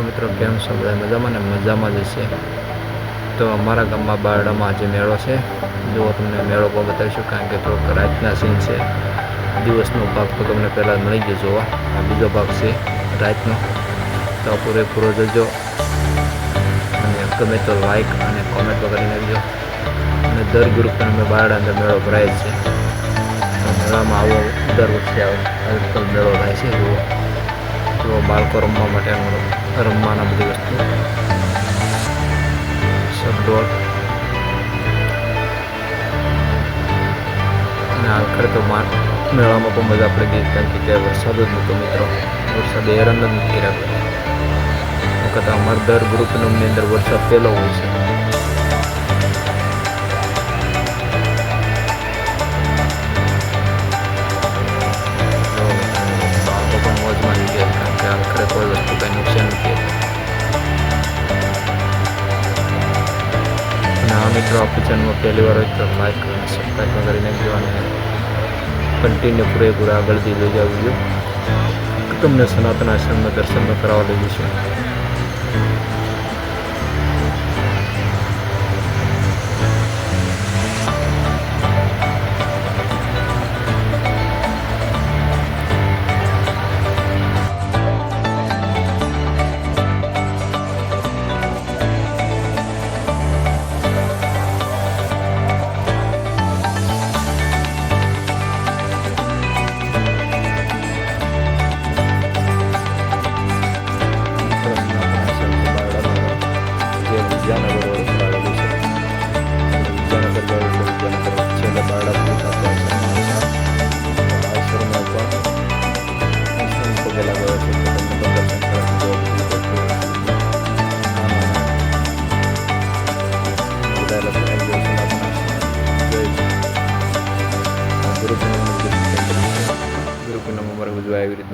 Hello મિત્રો, કેમ છો? મજામાં ને? મજામાં જ છે તો અમારા ગામમાં બારડામાં આજે મેળો છે. જો તમને મેળો પણ બતાવીશું કારણ કે થોડોક રાતના સીન છે. દિવસનો ભાગ તો તમને પહેલાં મળી ગયો જોવા. આ બીજો ભાગ છે રાતનો. તો પૂરેપૂરો જોજો. અને ગમે તો લાઈક અને કોમેન્ટ વગેરે નાખજો અને દર ગ્રુપને અમે બારડા અંદર મેળો ભરાય છે. મેળામાં આવો, દર વખતે આવો. મેળો થાય છે, જુઓ. તો બાળકો રમવા માટેનું રમવાના બધી વસ્તુ. સગડોળ અને આખરે તો મા મેળામાં પણ મજા આપણે ગઈ કારણ કે ત્યાં વરસાદ જ નહોતો મિત્રો. વરસાદે હેરાન જ નથી કર્યા વખત અમારા દર ગ્રુપની અંદર વરસાદ પહેલો હોય છે. આ મિત્રો, આપણી ચેનલમાં પહેલી વાર હોય તો લાઈક અને સબસ્ક્રાઈબ કરી નાખજો અને કન્ટિન્યુ પૂરેપૂરા આગળથી લઈ જાવ તમને સનાતન આશ્રમના દર્શન કરાવવા લઈ જઈશું.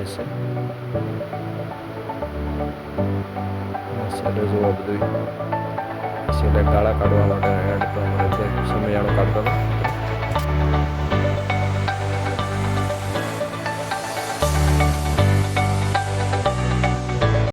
Все Все, до зуба ശീലക്കാളെ കടുവകളുടെ അടുത്ത് നമ്മൾ സമയമാണ് കണ്ടത്